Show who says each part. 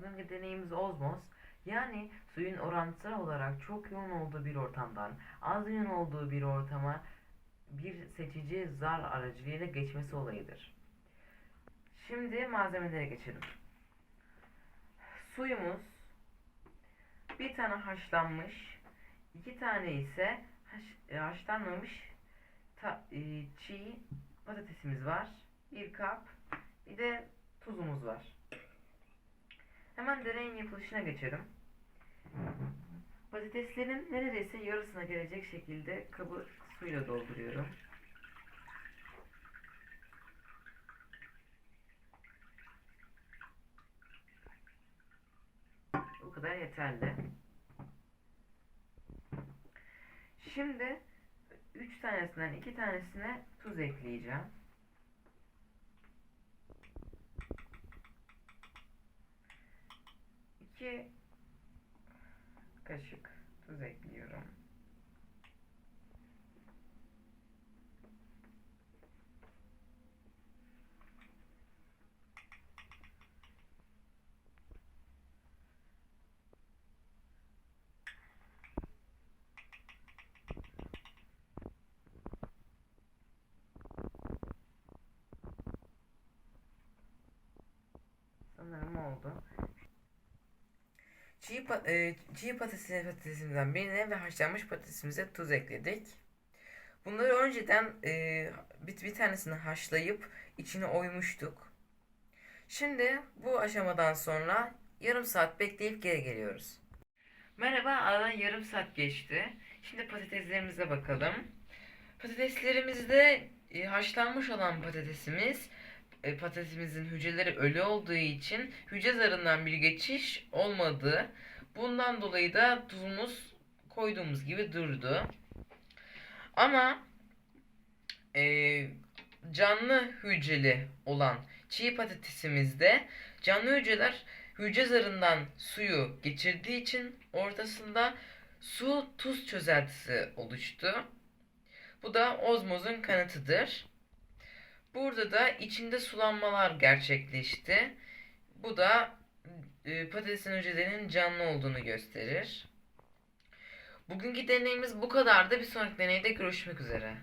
Speaker 1: dediğimiz ozmoz yani suyun orantısal olarak çok yoğun olduğu bir ortamdan az yoğun olduğu bir ortama bir seçici zar aracılığıyla geçmesi olayıdır. Şimdi malzemelere geçelim. Suyumuz bir tane haşlanmış, iki tane ise haş, e, haşlanmamış ta- e, çiğ patatesimiz var. Bir kap, bir de tuzumuz var. Hemen deneyin yapılışına geçelim. Patateslerin neredeyse yarısına gelecek şekilde kabı suyla dolduruyorum. Bu kadar yeterli. Şimdi 3 tanesinden 2 tanesine tuz ekleyeceğim. İki kaşık tuz ekliyorum. Sanırım oldu. Çiğ, pa- e, çiğ patates, patatesimizden birine ve haşlanmış patatesimize tuz ekledik. Bunları önceden e, bir, bir tanesini haşlayıp içine oymuştuk. Şimdi bu aşamadan sonra yarım saat bekleyip geri geliyoruz. Merhaba, aradan yarım saat geçti. Şimdi patateslerimize bakalım. Patateslerimizde e, haşlanmış olan patatesimiz e, patatesimizin hücreleri ölü olduğu için hücre zarından bir geçiş olmadı. Bundan dolayı da tuzumuz koyduğumuz gibi durdu. Ama e, canlı hücreli olan çiğ patatesimizde canlı hücreler hücre zarından suyu geçirdiği için ortasında su tuz çözeltisi oluştu. Bu da ozmozun kanıtıdır. Burada da içinde sulanmalar gerçekleşti. Bu da e, patatesin hücrelerinin canlı olduğunu gösterir. Bugünkü deneyimiz bu kadardı. Bir sonraki deneyde görüşmek üzere.